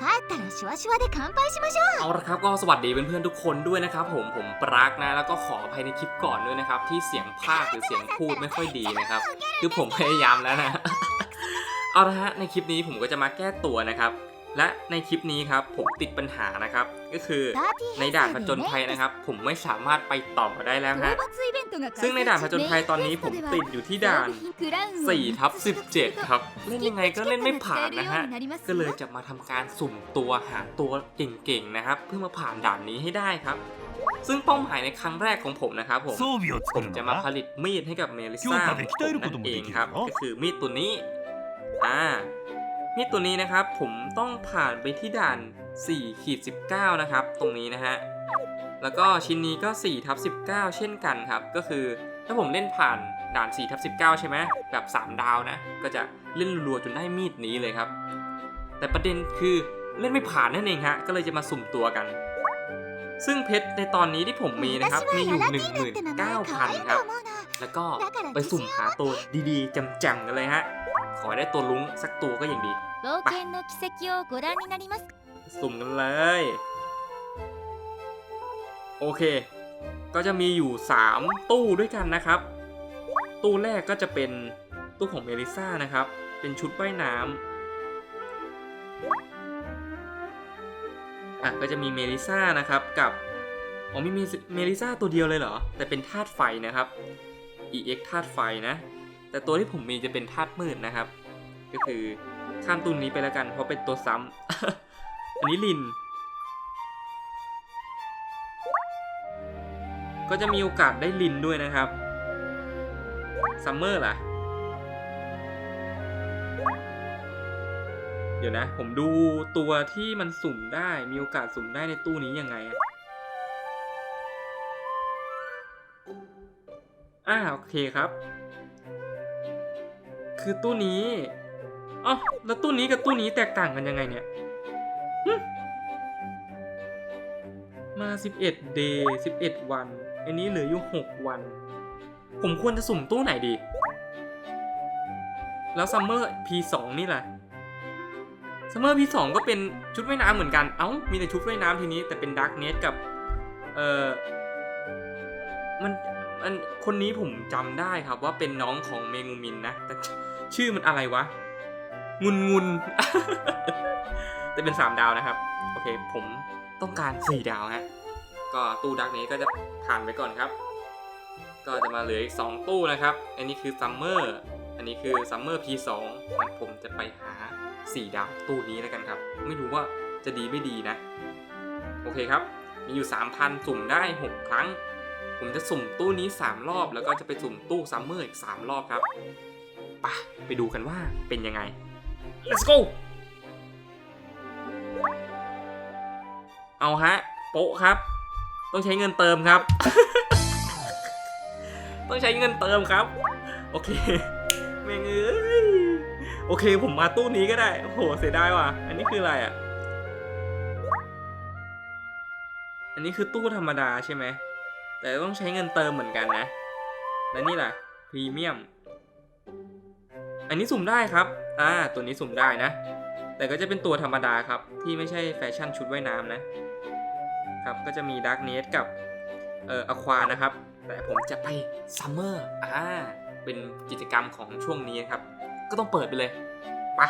帰ったらシュワシュワで乾杯しましょう เอาละครับก็สวัสดีเพื่อนๆทุกคนด้วยนะครับผมผมปรักนะ แล้วก็ขออภัยในคลิปก่อนด้วยนะครับ ที่เสียงพากย์หรือเสียงพูดไม่ค่อยดีนะครับ คือผมพยายามแล้วนะ เอาละฮะในคลิปนี้ผมก็จะมาแก้ตัวนะครับ และในคลิปนี้ครับผมติดปัญหานะครับ ก็คือในด่านผจญภัยนะครับ ผมไม่สามารถไปต่อได้แล้วฮะซึ่งในด่านผจญภัยตอนนี้ผมติดอยู่ที่ด่าน4ทับ17 ครับ เล่นยังไงก็เล่นไม่ผ่านนะฮะก็เลยจะมาทำการสุ่มตัวหาตัวเก่งๆนะครับ เพื่อมาผ่านด่านนี้ให้ได้ครับ ซึ่งเป้าหมายในครั้งแรกของผมนะครับผมผมจะมาผลิตมีดให้กับเมลิซ่าผมนั่นเองครับก็คือมีดตัวนี้อ่า มีดตัวนี้นะครับผมต้องผ่านไปที่ด่าน4ขีด19 นะครับ ตรงนี้นะฮะ แล้วก็ชิ้นนี้ก็4ทับ19 เช่นกันครับ ก็คือถ้าผมเล่นผ่านด่าน4ทับ19 ใช่ไหมแบบ 3 ดาวนะ ก็จะเล่นรัวๆจนได้มีดนี้เลยครับ แต่ประเด็นคือเล่นไม่ผ่านนั่นเองฮะ ก็เลยจะมาสุ่มตัวกัน ซึ่งเพชรในตอนนี้ที่ผมมีนะครับ มีอยู่ 19,000 ครับ แล้วก็ไปสุ่มหาตัวดีๆจำๆกันเลยฮะข ขอได้ตัวลุงสักตัวก็ยังดีไปสุ่มกันเลย โอเค ก็จะมีอยู่ 3 ตู้ด้วยกันนะครับ ตู้แรกก็จะเป็นตู้ของเมลิซ่านะครับ เป็นชุดว่ายน้ำอะก็จะมีเมลิซ่านะครับกับอ๋อมีเมลิซ่าตัวเดียวเลยเหรอ แต่เป็นธาตุไฟนะครับ EX ธาตุไฟนะ แต่ตัวที่ผมมีจะเป็นธาตุมืดนะครับ ก็คือข้ามตู้นี้ไปแล้วกัน เพราะเป็นตัวซ้ำ อันนี้ลิน ก็จะมีโอกาสได้ลินด้วยนะครับ ซัมเมอร์ล่ะ เดี๋ยวนะ ผมดูตัวที่มันสุ่มได้ มีโอกาสสุ่มได้ในตู้นี้ยังไงอะอ่าโอเคครับ คือตู้นี้อ๋อแล้วตู้นี้กับตู้นี้แตกต่างกันยังไงเนี่ยหึมา 11 day 11 วัน อันนี้เหลืออยู่ 6 วัน ผมควรจะสุ่มตู้ไหนดี แล้วซัมเมอร์ P2 นี่แหละซัมเมอร์ P2 ก็เป็นชุดว่ายน้ำเหมือนกัน เอ้า มีแต่ชุดว่ายน้ำทีนี้ แต่เป็นด a r k กเน t กับ เออมัน มัน คนนี้ผมจำได้ครับว่าเป็นน้องของเมงูมินนะ แต่ ชื่อมันอะไรวะ งุนงุนแต่เป็น 3 ดาวนะครับ โอเค ผมต้องการ 4 ดาวฮะ ก็ตู้ดักนี้ก็จะผ่านไปก่อนครับ ก็จะมาเหลืออีก 2 ตู้นะครับ อันนี้คือซัมเมอร์ อันนี้คือซัมเมอร์ P2 งั้นผมจะไปหา 4 ดาวตู้นี้แล้วกันครับ ไม่รู้ว่าจะดีไม่ดีนะ โอเคครับ มีอยู่ 3,000 สุ่มได้ 6 ครั้ง ผมจะสุ่มตู้นี้ 3 รอบ แล้วก็จะไปสุ่มตู้ซัมเมอร์อีก 3 รอบครับ ไปไปดูกันว่าเป็นยังไง let's go เอาฮะ โป๊ะครับ ต้องใช้เงินเติมครับ ต้องใช้เงินเติมครับ โอเคแม่งเอ้ยโอเค ผมมาตู้นี้ก็ได้โอ้โหเสียดายว่ะ อันนี้คืออะไรอะ อันนี้คือตู้ธรรมดาใช่ไหม แต่ต้องใช้เงินเติมเหมือนกันนะ และนี่แหละพรีเมียม อันนี้สุ่มได้ครับ อ่า ตัวนี้สุ่มได้นะ แต่ก็จะเป็นตัวธรรมดาครับ ที่ไม่ใช่แฟชั่นชุดว่ายน้ำนะ ครับ ก็จะมีด a r k กเน t กับ เอ่ออควานะครับ แต่ผมจะไปซัมเมอร์ อ่า เป็นกิจกรรมของช่วงนี้ครับ ก็ต้องเปิดไปเลยไปะ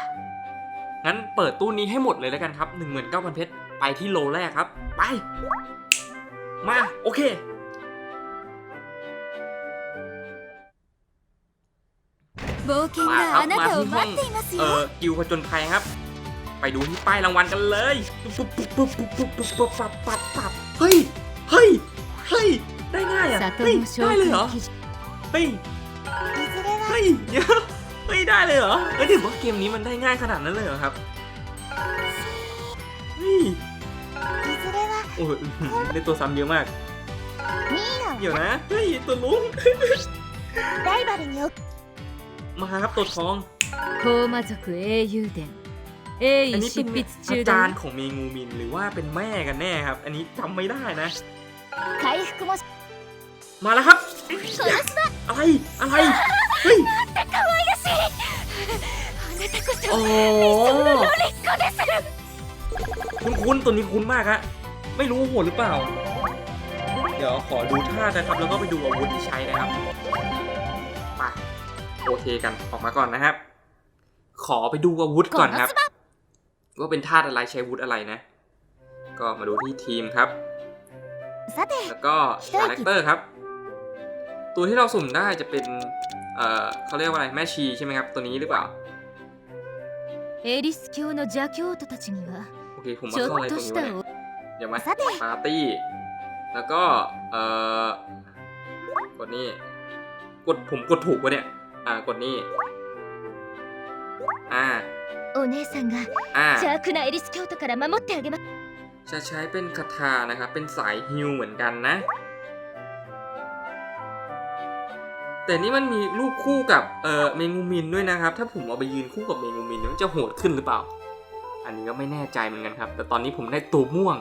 งั้นเปิดตู้นี้ให้หมดเลยแล้วกันครับ 19,000เพชร ไปที่โลแรกครับ ไป มา โอเค 冒険まあがあなたを待っています เอ よ อกิวผจญภัยครับ ไปดูที่ป้ายรางวัลกันเลยปุ๊บปุ๊บปุ๊บปุ๊บปุ๊บปุ๊บปุ๊บปั๊บปั๊บปั๊บเฮ้ย เฮ้ย เฮ้ย ได้ง่ายอ่ะ 里 เฮ้ย の紹 ได้เลยเหรอ 介記事 เฮ้ย いずれは เฮ้ยเดี๋ยวเฮ้ย ได้เลยเหรอเอ้ยถือว่าเกมนี้มันได้ง่ายขนาดนั้นเลยเหรอครับ เฮ้ย いずれは โอ้ยได้ตัวซ้ำเยอะมาก ミーナ เดี๋ยวนะ เฮ้ย ตัวลุง ライバルに มาครับตัวทองโคมาจุกเอยูเดนเออันนี้เป็นอาจารย์ของเมงูมินหรือว่าเป็นแม่กันแน่ครับ อันนี้จำไม่ได้นะมาแล้วครับอะไรอะไรเฮ้ยโอ้คุณคุณตัวนี้คุณมากฮะไม่รู้โหดหรือเปล่า เดี๋ยวขอดูท่านะครับ แล้วก็ไปดูอาวุธที่ใช้นะครับ โอเคกันออกมาก่อนนะครับ ขอไปดูอาวุธก่อนครับ ว่าเป็นธาตุอะไรใช้อาวุธอะไรนะ ก็มาดูที่ทีมครับ さて แล้วก็คาแรคเตอร์ครับ ตัวที่เราสุ่มได้จะเป็น เอ่อเขาเรียกว่าอะไรแม่ชีใช่ไหมครับ ตัวนี้หรือเปล่า エリス教の邪教徒たちには โอเค ผมมา ちょ เข้าอะไร っ ต と รง し นี้ た วะเนี่ย お เดี๋ยวมา さて ปาร์ตี้ แล้วก็ เอ่อ กดนี่ กดผมกดถูกวะเนี่ย อ่า กดนี่ อ่า お姉さんが อ่า 邪悪なエリス教徒から守ってあげます จะใช้เป็นคาถานะครับ เป็นสายฮิลเหมือนกันนะ แต่นี่มันมีรูปคู่กับเอ่อเมงูมินด้วยนะครับ ถ้าผมเอาไปยืนคู่กับเมงูมินมันจะโหดขึ้นหรือเปล่า อันนี้ก็ไม่แน่ใจเหมือนกันครับ แต่ตอนนี้ผมได้ตัวม่วง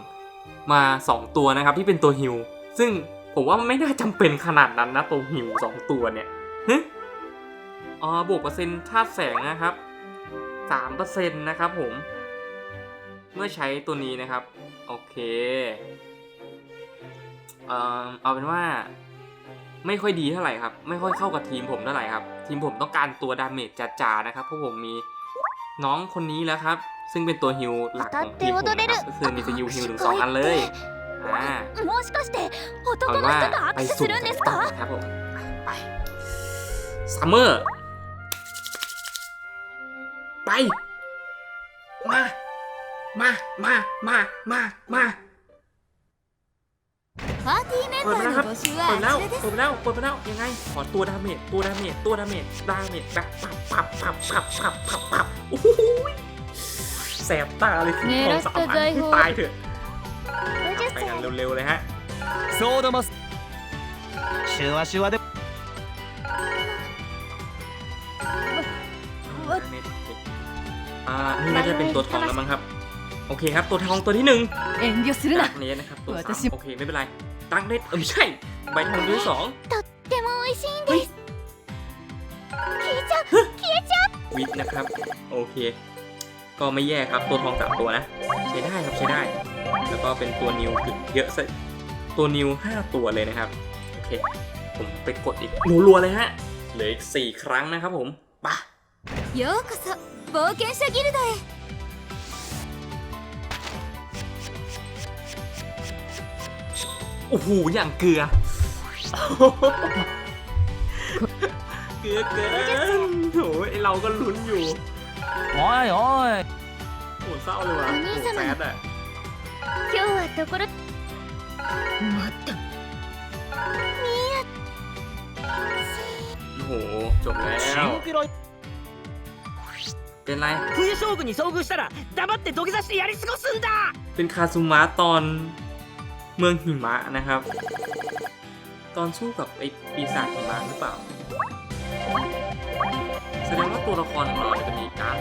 มา 2 ตัวนะครับ ที่เป็นตัวฮิลซึ่งผมว่ามันไม่น่าจำเป็นขนาดนั้นนะตัวฮิลสองตัวเนี่ยฮึ อ๋อบวกเปอร์เซ็นต์ธาตุแสงนะครับ3%นะครับผม เมื่อใช้ตัวนี้นะครับ โอเค เอ่อเอาเป็นว่า ไม่ค่อยดีเท่าไหร่ครับ ไม่ค่อยเข้ากับทีมผมเท่าไหร่ครับ ทีมผมต้องการตัวดาเมจจ๋าๆนะครับ เพราะผมมีน้องคนนี้แล้วครับ ซึ่งเป็นตัวฮิวหลักของทีมผมนะครับก็คือมีสกิวฮิวถึงสองอันเลยอ่าเอาว่าไปสุ่มกันครับผมไปซัมเมอร์ มา มา มา มา มา มาปาร์ตี้เมมเบเปิดมแล้วครับ募集ปิดはแล้วあちらでแล้ว เปิดแล้ว ยังไง ขอตัวดาเมจ ตัวดาเมจ ตัวดาเมจ ดาเมจแบบปับปับปับปับปับปับปับโอ้โหแสบตาเลยที่ของสามพันที่ตายเถอะไปกันเร็วๆเลยฮะโซดソードマスシュワシュワでอ่านี่น่าจะเป็นตัวทองแล้วมั้งครับ โอเคครับ ตัวทองตัวที่หนึ่ง 遠慮する ดั な กเนสนะครับ ตัวสาม 私 โอเคไม่เป็นไรดักเนสเออไม่ใช่ ใบทองตัวที่สอง とっても美味しいんです消えちゃう消えちゃう วิทนะครับ โอเค ก็ไม่แย่ครับ ตัวทองสามตัวนะ ใช้ได้ครับใช้ได้ แล้วก็เป็นตัวนิวคือเยอะซะตัวนิวห้าตัวเลยนะครับ โอเค ผมไปกดอีกรัวๆเลยฮะ เหลืออีกสี่ครั้งนะครับผมไปะ ようこそ 冒険者ギルドへ โอ้โห อย่างเกลือ เกลือเกินโถไอเราก็ลุ้นอยู่ おいおい โหเศร้าเลยว่ะ お兄様 โหแซดอ่ะ 今日はところもっと โอ้โห จบแล้ว シンクロ เป็นไร 冬将軍に遭遇したら黙って土下座してやり過ごすんだ เป็นคาซูมะตอนเมืองหิมะนะครับ ตอนสู้กับไอ้ปีศาจหิมะหรือเปล่า แสดงว่าตัวละครของเราเนี่ยจะมีการ์ด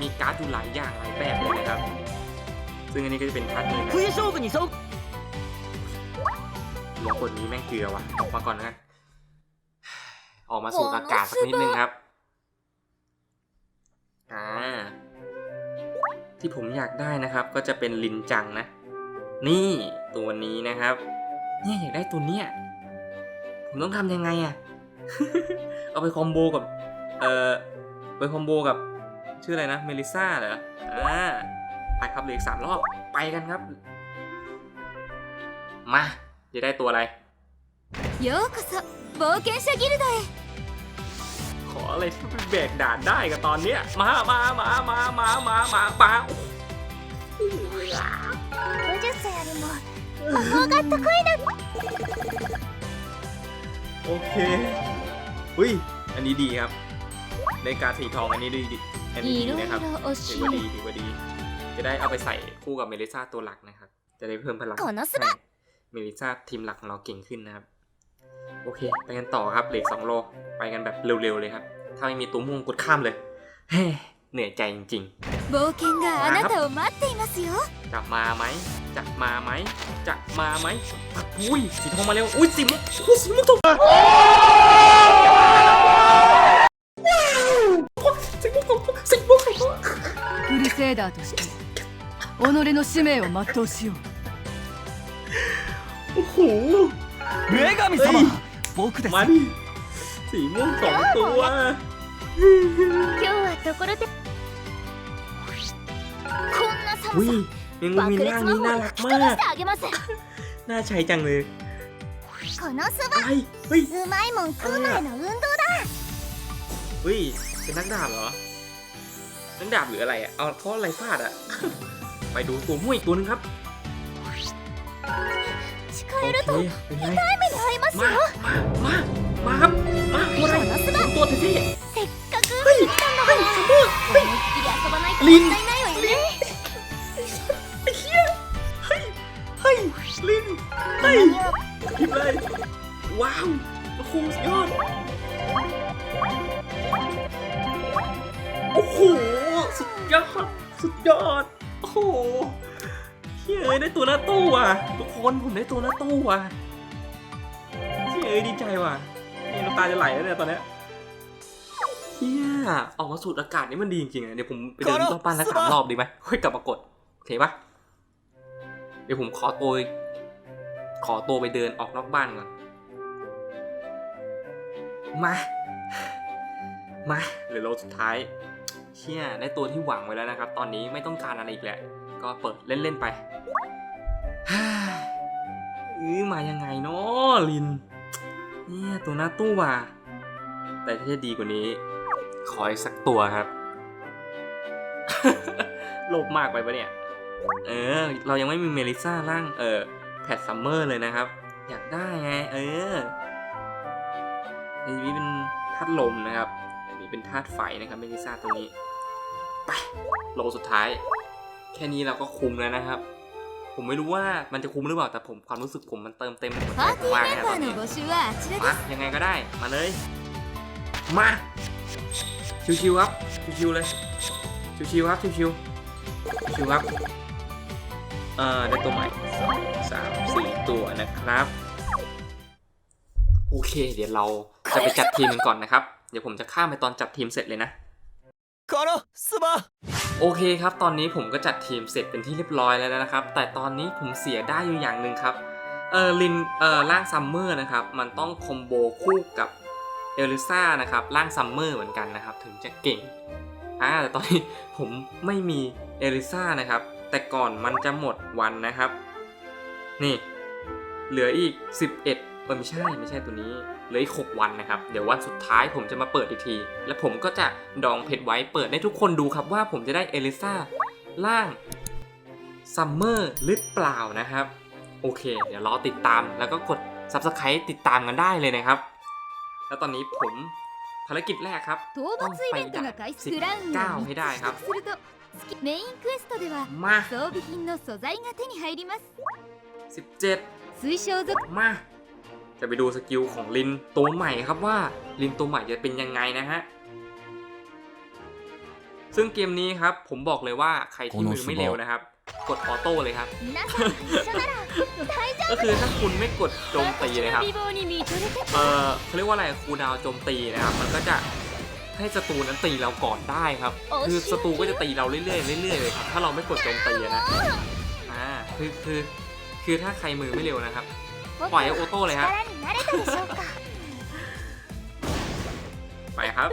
มีการ์ดอยู่หลายอย่างหลายแบบเลยนะครับ ซึ่งอันนี้ก็จะเป็นการ์ดหนึ่งนะ 冬将軍に遭遇ลงคนนี้แม่งเกลือว่ะออกมาก่อนนะ ออกมาสูดอากาศสักนิดนึงครับ ที่ผมอยากได้นะครับ ก็จะเป็นลินจังนะ นี่ตัวนี้นะครับ เนี่ยอยากได้ตัวเนี้ยผมต้องทำยังไงอะเอาไปคอมโบกับเอ่อไปคอมโบกับชื่ออะไรนะเมลิซ่าเหรออ่าไปครับเหลืออีกสามรอบไปกันครับ มาจะได้ตัวอะไรโยโกโซโบเกนชากิลดเอขออะไรที่เป็นแบกด่านได้กับตอนเนี้ยมามามามามามามามาโอ้ 歳よりも魔法が得意な โอเค อุ้ย อันนี้ดีครับ ในการสีทองอันนี้ดีดีอันนี้ い ดี ろい นะครับ ろ惜 ถื し อว่าดีถือว่าดี จะได้เอาไปใส่คู่กับเมลิซ่าตัวหลักนะครับ จะได้เพิ่มพลัง この ให้เมลิซ่าทีมหลักของเราเก่งขึ้นนะครับ โอเค ไปกันต่อครับเหลืออกสองโล ไปกันแบบเร็วๆเลยครับ ถ้าไม่มีตัวม่วงกดข้ามเลย เฮ้เหนื่อยใจจริง 冒険があなたを待っていますよ ๆ จะมาไหม จะมาไหม จะมาไหมอุ้ย สีทองมาเร็ว อุ้ย สีม่วงอุ้ยสีม่วงทองสีม่วงทองสีม่วงทอง クルセイダーとして 己の使命を全うしよう โอ้โห 女神はい様僕です มาดิสีม่วงสองตัว 今日はところてこんな อุ้ 寒 ย แมงมุมมีางนี้น่ารักมากน่าใช้จังเลยอะไรเฮ้ยเฮ้ยเป็นนักดาบเหรอนักดาบหรืออะไรอะเอาเพราะอะไรฟาดอะไปดูตัวมุ้ยตัวนึงครับโอเคเป็นไงมา มา มาครับ มาตัวอะไรตัวเท่ๆเฮ้ยเฮ้ยลินลิน ลินเฮ้ย何をหยิบเลย ว้าวโอ้โหสุดยอด โอ้โห สุดยอด สุดยอด โอ้โหเฮ้ยได้ตัวหน้าตู้ว่ะ ทุกคนผมได้ตัวหน้าตู้ว่ะเฮ้ยดีใจว่ะ นี่น้ำตาจะไหลแล้วเนี่ยตอนเนี้ยเฮียออกมาสูดอากาศนี่มันดีจริงๆอะเดี๋ยวผมไปเดินรอบบ้านแล้วสามรอบดีไหมค่อยกลับมากด โอเคปะเดี๋ยวผมขอตัว ขอตัวไปเดินออกนอกบ้านก่อน มา มาเหลือโลสุดท้าย เชี่ยได้ตัวที่หวังไว้แล้วนะครับ ตอนนี้ไม่ต้องการอะไรอีกแล้ว ก็เปิดเล่น ๆ ไปฮ่าอือมายังไงเนาะลิน เนี่ยตัวหน้าตู้ว่ะ แต่ถ้าจะดีกว่านี้ ขออีกสักตัวครับ โลภมากไปปะเนี่ย เออ เรายังไม่มีเมลิซ่าร่าง เออ แพดซัมเมอร์เลยนะครับ อยากได้ไงเอออันนี้เป็นธาตุลมนะครับ อันนี้เป็นธาตุไฟนะครับเมลิซ่าตรงนี้ ไป โลสุดท้าย แค่นี้เราก็คุมแล้วนะครับ ผมไม่รู้ว่ามันจะคุมหรือเปล่า แต่ผมความรู้สึกผมมันเติมเต็มหัวใจผมมานะครับตอมายังไงก็ได้ มาเลย มา ชิวๆครับ ชิวๆเลย ชิวๆครับ ชิวๆชิวๆครับ เออได้ตัวใหม่สามสี่ตัวนะครับ โอเค เดี๋ยวเราจะไปจัดทีมกันก่อนนะครับ เดี๋ยวผมจะข้ามไปตอนจัดทีมเสร็จเลยนะ โอเคครับ ตอนนี้ผมก็จัดทีมเสร็จเป็นที่เรียบร้อยแล้วนะครับ แต่ตอนนี้ผมเสียได้อยู่อย่างหนึ่งครับ เออลิน เออร่างซัมเมอร์นะครับ มันต้องคอมโบคู่กับเอลิซ่านะครับ ร่างซัมเมอร์เหมือนกันนะครับ ถึงจะเก่ง อ่า แต่ตอนนี้ผมไม่มีเอลิซ่านะครับ แต่ก่อนมันจะหมดวันนะครับ นี่ เหลืออีก 11เออไม่ใช่ไม่ใช่ตัวนี้เหลืออีก6วันนะครับ เดี๋ยววันสุดท้ายผมจะมาเปิดอีกที และผมก็จะดองเพชรไว้เปิดให้ทุกคนดูครับว่าผมจะได้เอลิซาล่างซัมเมอร์หรือเปล่านะครับ โอเค เดี๋ยวรอติดตามแล้วก็กด s u b สไครต์ติดตามกันได้เลยนะครับ แล้วตอนนี้ผมภารกิจแรกครับ ต้องไปดัก้าให้ได้ครับ メインクエストでは มา 装備品の素材が手に入ります 17 水晶族 มา จะไปดูสกิลของลินตัวใหม่ครับว่าลินตัวใหม่จะเป็นยังไงนะฮะ ซึ่งเกมนี้ครับ ผมบอกเลยว่าใครที่มือไม่เร็วนะครับ กดออโต้เลยครับ 皆さんが一緒なら大丈 ก็คือถ้าคุณไม่กดโจมตีเลยครับ 美貌に見とれて เออเขาเรียกว่าอะไรคูลดาวน์โจมตีนะครับ มันก็จะ ให้ศัตรูนั้นตีเราก่อนได้ครับ คือศัตรูก็จะตีเราเรื่อยๆเรื่อยๆเลยครับถ้าเราไม่กดโจมตีนะอ่าคือคือคือถ้าใครมือไม่เร็วนะครับ ปล่อยโอโต้เลยครับไปครับ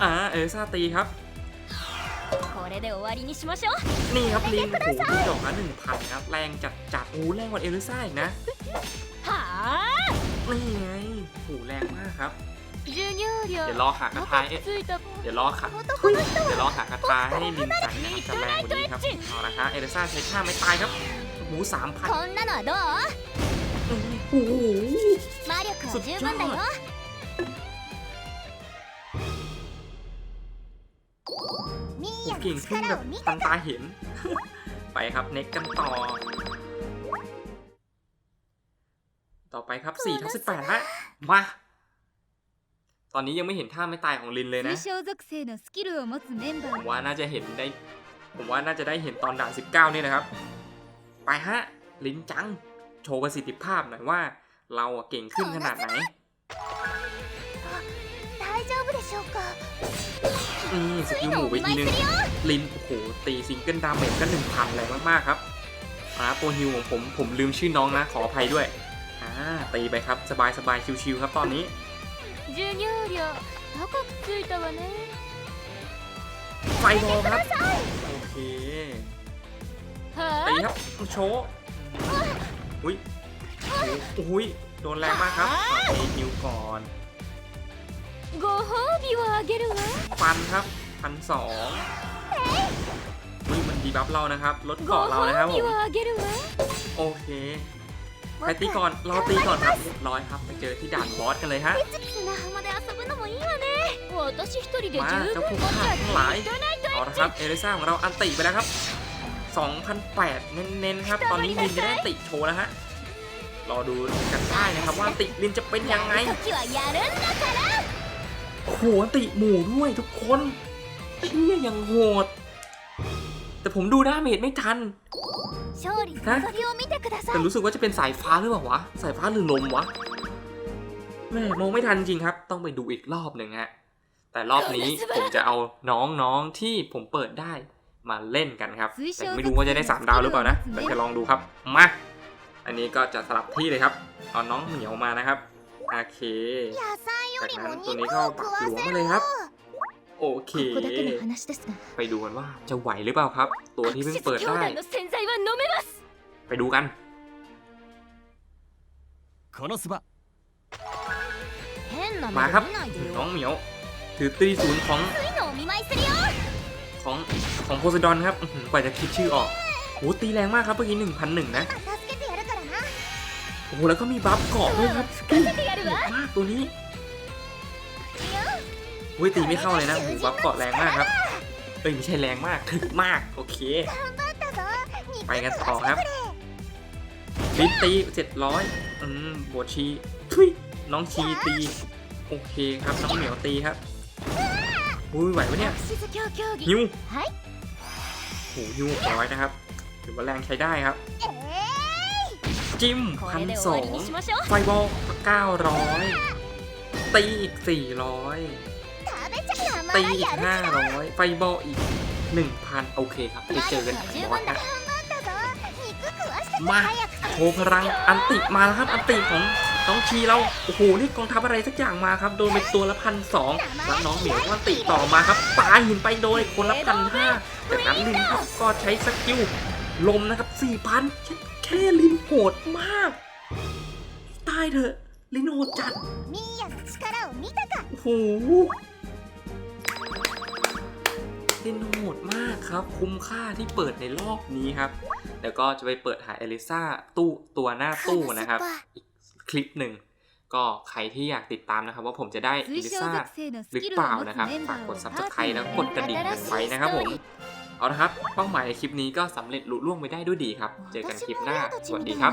อ่าเอลซ่าตีครับนี่ครับลิงโอ้โหดอกละหนึ่งพันครับ แรงจัดจัดโอ้แรงกว่าเอลิซ่าอีกนะนี่ไงหูแรงมากครับ เดี๋ยวรอหากระทายเดี๋ยวรอค่ะเดี๋ยวรอหากระทายให้ลินสันนะครับจะแรงกว่านี้ครับเอาลรับเอเดซ่าใช้ท่าไม่ตายครับหมูสามพันโอ้โหสุดยอดเก่งขึ้นแบบตันตาเห็น ไปครับเน็กกันต่อ ต่อไปครับ4ทั้บ18ฮะมา ตอนนี้ยังไม่เห็นท่าไม่ตายของลินเลยนะผมว่าน่าจะเห็นได้ ผมว่าน่าจะได้เห็นตอนด่าน 19 นี่นะครับ ไปฮะ ลินจัง โชว์ประสิทธิภาพหน่อยว่า เราเก่งขึ้นขนาดไหนอืมสกิลหมูไปทีนึง ลิน โอ้โห ตีซิงเกิลดาเมจก็หนึ่งพันแรงมากๆครับอ่าตัวฮิวของผม ผมลืมชื่อน้องนะ ขออภัยด้วย อ่า ตีไปครับ สบายๆ ชิวๆครับตอนนี้ 授業料高くついたわね ไฟบอลครับ โอเค は ตีครับโชว์อุ้ยอุ้ย โดนแรงมากครับขอตีฮิวก่อน ご褒美をあげるわ ฟันครับพันสองอุ้ยมันดีบัฟเรานะครับ ลด ご เกาะเรานะครับ 褒 ผ 美 ม をあげるわ โอเค ใคตีก่อน เราตีก่อนครับรียบร้อยครับ ไปเจอที่ด่านบอสกันเลยฮะมาเจ้าพวกข้าทั้งหลายเอาละครับ เอลิซ่าของเราอันติไปแล้วครับ2008 เน้นๆครับ ตอนนี้ลินจะได้ติโชว์แล้วฮะ รอดูกันได้นะครับว่าติลินจะเป็นยังไง โอ้โหติหมู่ด้วยทุกคนเชี่ยยังโหด แต่ผมดูหน้าเมดไม่ทันฮะแต่รู้สึกว่าจะเป็นสายฟ้าหรือเปล่าวะ สายฟ้าหรือลมวะ แม่มองไม่ทันจริงครับ ต้องไปดูอีกรอบหนึ่งฮะ แต่รอบนี้ผมจะเอาน้องๆที่ผมเปิดได้มาเล่นกันครับ แต่ไม่รู้ว่าจะได้ 3 ดาวหรือเปล่านะ แต่จะลองดูครับ มา อันนี้ก็จะสลับที่เลยครับ เอาน้องเหมียวมานะครับ โอเค จากนั้นตัวนี้ก็ปักหลวงมาเลยครับ โอเค ไปดูกันว่าจะไหวหรือเปล่าครับ ตัวที่เพิ่งเปิดได้ ไปดูกันมาครับน้องเหมียว ถือตีศูนย์ของของของโพไซดอนครับกว่าจะคิดชื่อออกโหตีแรงมากครับเมื่อกี้หนึ่งพันหนึ่งนะโอ้แล้วก็มีบัฟเกาะด้วยครับมากตัวนี้ อุ้ยตีไม่เข้าเลยนะหูบัฟเกาะแรงมากครับเอ้ยไม่ใช่แรงมากถึกมากโอเค ไปกันต่อครับบินตีเจ็ดร้อยอืมบวชชีทุยน้องชีตี โอเคครับน้องเหมียวตีครับอุ้ยไหวปะเนี่ยฮิวโหฮิวร้อยนะครับถือว่าแรงใช้ได้ครับ จิ้มพันสองไฟบอลเก้าร้อยตีอีกสี่ร้อย ตีอีกห้าร้อยไฟบอลอีกหนึ่งพันโอเคครับไปเจอกันที่วัดนะมาโหพลังอันติมาแล้วครับอันติของน้องชีเราโอ้โหนี่กองทัพอะไรสักอย่างมาครับโดนเป็นตัวละพันสองแล้วน้องเหมียวอันติต่อมาครับปาหินไปโดยคนละพันห้าแต่น้ำลินครับก็ใช้สกิลลมนะครับสี่พันแค่ลินโหดมากตายเถอะลินโหดจัดโอ้โห เล่นโหดมากครับ คุ้มค่าที่เปิดในรอบนี้ครับ แล้วก็จะไปเปิดหาเอลิซ่าตู้ตัวหน้าตู้นะครับ อีกคลิปหนึ่งก็ใครที่อยากติดตามนะครับ ว่าผมจะได้เอลิซ่าหรือเปล่านะครับฝากกดซับสไครต์แล้วกดกระดิ่งกันไว้นะครับผมเอาละครับเป้าหมายในคลิปนี้ก็สำเร็จลุล่วงไปได้ด้วยดีครับ เจอกันคลิปหน้าสวัสดีครับ